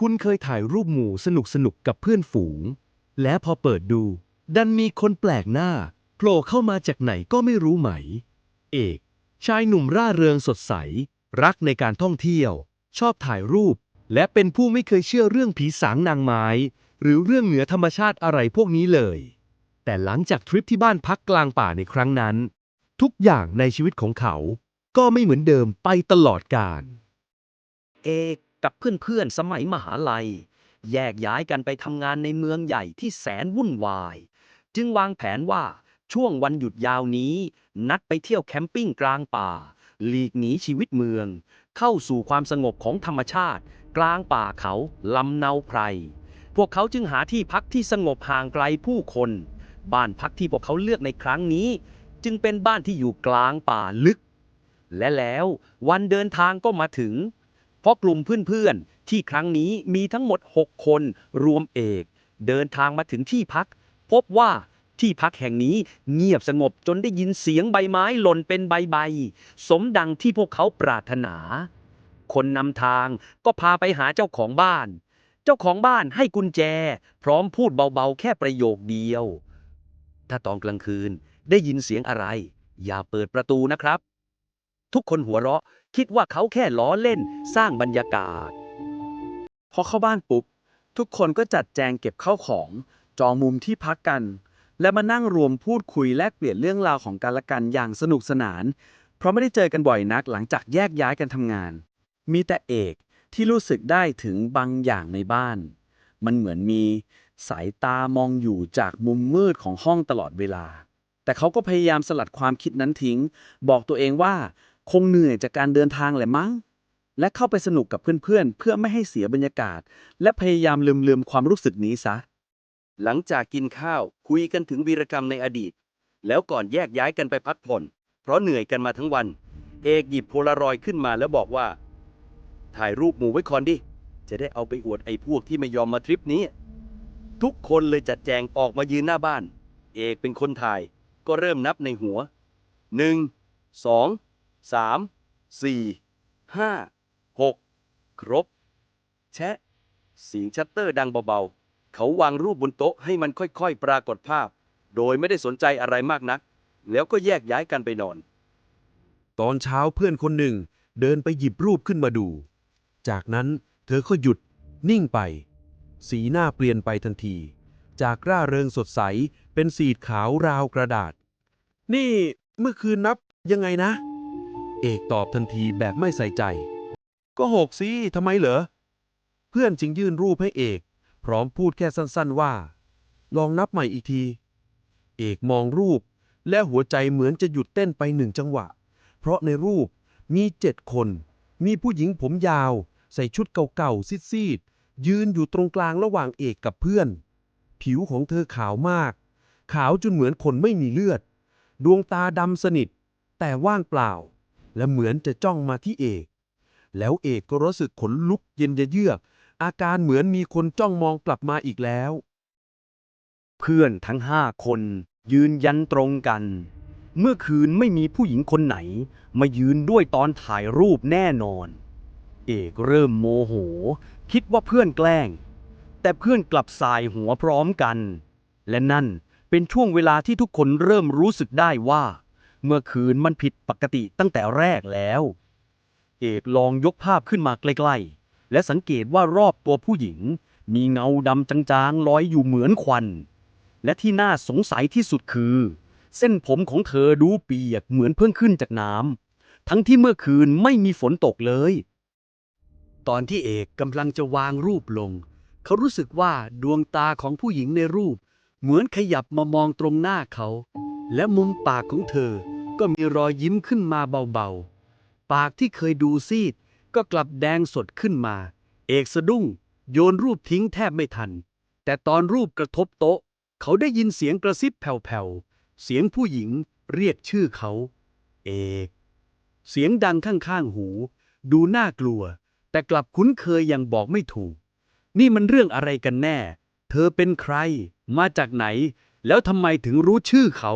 คุณเคยถ่ายรูปหมู่สนุกสนุกๆกับเพื่อนฝูง และพอเปิดดู ดันมีคนแปลกหน้าโผล่เข้ามาจากไหนก็ไม่รู้ไหม เอก ชายหนุ่มร่าเริงสดใส รักในการท่องเที่ยว ชอบถ่ายรูป และเป็นผู้ไม่เคยเชื่อเรื่องผีสางนางไม้ หรือเรื่องเหนือธรรมชาติอะไรพวกนี้เลย แต่หลังจากทริปที่บ้านพักกลางป่าในครั้งนั้น ทุกอย่างในชีวิตของเขา ก็ไม่เหมือนเดิมไปตลอดกาลเอก กับเพื่อนๆสมัยมหาลัย แยกย้ายกันไปทำงานในเมืองใหญ่ที่แสนวุ่นวาย จึงวางแผนว่าช่วงวันหยุดยาวนี้ นัดไปเที่ยวแคมปิ้งกลางป่า หลีกหนีชีวิตเมือง เข้าสู่ความสงบของธรรมชาติ กลางป่าเขาลำเนาไพร พวกเขาจึงหาที่พักที่สงบห่างไกลผู้คน บ้านพักที่พวกเขาเลือกในครั้งนี้ จึงเป็นบ้านที่อยู่กลางป่าลึก และแล้ววันเดินทางก็มาถึง พราะกลุ่มเพื่อนๆ ที่ครั้งนี้มีทั้งหมด 6 คนรวมเอก เดินทางมาถึงที่พัก พบว่าที่พักแห่งนี้เงียบสงบจนได้ยินเสียงใบไม้หล่นเป็นใบๆ สมดังที่พวกเขาปรารถนา คนนำทางก็พาไปหาเจ้าของบ้าน เจ้าของบ้านให้กุญแจ พร้อมพูดเบาๆ แค่ประโยคเดียว ถ้าตอนกลางคืนได้ยินเสียงอะไร อย่าเปิดประตูนะครับ ทุกคนหัวเราะ คิดว่าเขาแค่ล้อเล่นสร้างบรรยากาศ พอเข้าบ้านปุ๊บ ทุกคนก็จัดแจงเก็บข้าวของ จองมุมที่พักกัน และมานั่งรวมพูดคุยแลกเปลี่ยนเรื่องราวของกันและกันอย่างสนุกสนาน เพราะไม่ได้เจอกันบ่อยนักหลังจากแยกย้ายกันทำงาน มีแต่เอกที่รู้สึกได้ถึงบางอย่างในบ้าน มันเหมือนมีสายตามองอยู่จากมุมมืดของห้องตลอดเวลา แต่เขาก็พยายามสลัดความคิดนั้นทิ้ง บอกตัวเองว่า คงเหนื่อยจากการเดินทางแหละมั้ง และเข้าไปสนุกกับเพื่อนๆ เพื่อไม่ให้เสียบรรยากาศ และพยายามลืมๆความรู้สึกนี้ซะ หลังจากกินข้าวคุยกันถึงวีรกรรมในอดีต แล้วก่อนแยกย้ายกันไปพักผ่อน เพราะเหนื่อยกันมาทั้งวัน เอกหยิบโพลารอยด์ขึ้นมาแล้วบอกว่า ถ่ายรูปหมู่ไว้ก่อนดิ จะได้เอาไปอวดไอ้พวกที่ไม่ยอมมาทริปนี้ ทุกคนเลยจัดแจงออกมายืนหน้าบ้าน เอกเป็นคนถ่าย ก็เริ่มนับในหัวหนึ่งสอง สามสี่ห้าหกครบ แชะเสียงชัตเตอร์ดังเบาๆ เขาวางรูปบนโต๊ะให้มันค่อยๆ ปรากฏภาพ โดยไม่ได้สนใจอะไรมากนัก แล้วก็แยกย้ายกันไปนอน ตอนเช้าเพื่อนคนหนึ่ง เดินไปหยิบรูปขึ้นมาดู จากนั้นเธอก็หยุด นิ่งไป สีหน้าเปลี่ยนไปทันที จากร่าเริงสดใสเป็นสีดขาวราวกระดาษ นี่เมื่อคืนนับยังไงนะ เอกตอบทันทีแบบไม่ใส่ใจ ก็หกสิทำไมเหรอ เพื่อนจึงยื่นรูปให้เอก พร้อมพูดแค่สั้นๆว่า ลองนับใหม่อีกที เอกมองรูป และหัวใจเหมือนจะหยุดเต้นไปหนึ่งจังหวะ เพราะในรูปมีเจ็ดคน มีผู้หญิงผมยาว ใส่ชุดเก่าๆซีดๆยืนอยู่ตรงกลางระหว่างเอกกับเพื่อน ผิวของเธอขาวมาก ขาวจนเหมือนคนไม่มีเลือด ดวงตาดำสนิท แต่ว่างเปล่า และเหมือนจะจ้องมาที่เอก แล้วเอกก็รู้สึกขนลุกเย็นเยือก อาการเหมือนมีคนจ้องมองกลับมาอีกแล้ว เพื่อนทั้งห้าคน ยืนยันตรงกัน เมื่อคืนไม่มีผู้หญิงคนไหน มายืนด้วยตอนถ่ายรูปแน่นอน เอกเริ่มโมโห คิดว่าเพื่อนแกล้ง แต่เพื่อนกลับสายหัวพร้อมกัน และนั่นเป็นช่วงเวลาที่ทุกคนเริ่มรู้สึกได้ว่า เมื่อคืนมันผิดปกติตั้งแต่แรกแล้ว เอกลองยกภาพขึ้นมาใกล้ๆ และสังเกตว่ารอบตัวผู้หญิง มีเงาดำจางๆลอยอยู่เหมือนควัน และที่น่าสงสัยที่สุดคือ เส้นผมของเธอดูเปียกเหมือนเพิ่งขึ้นจากน้ำทั้งที่เมื่อคืนไม่มีฝนตกเลย ตอนที่เอกกำลังจะวางรูปลง เขารู้สึกว่าดวงตาของผู้หญิงในรูป เหมือนขยับมามองตรงหน้าเขา และมุมปากของเธอก็มีรอยยิ้มขึ้นมาเบาๆ ปากที่เคยดูซีด ก็กลับแดงสดขึ้นมา เอกสะดุ้ง โยนรูปทิ้งแทบไม่ทัน แต่ตอนรูปกระทบโต๊ะ เขาได้ยินเสียงกระซิบแผ่วๆ เสียงผู้หญิงเรียกชื่อเขา เอก เสียงดังข้างๆหู ดูน่ากลัว แต่กลับคุ้นเคยอย่างบอกไม่ถูก นี่มันเรื่องอะไรกันแน่ เธอเป็นใคร มาจากไหน แล้วทำไมถึงรู้ชื่อเขา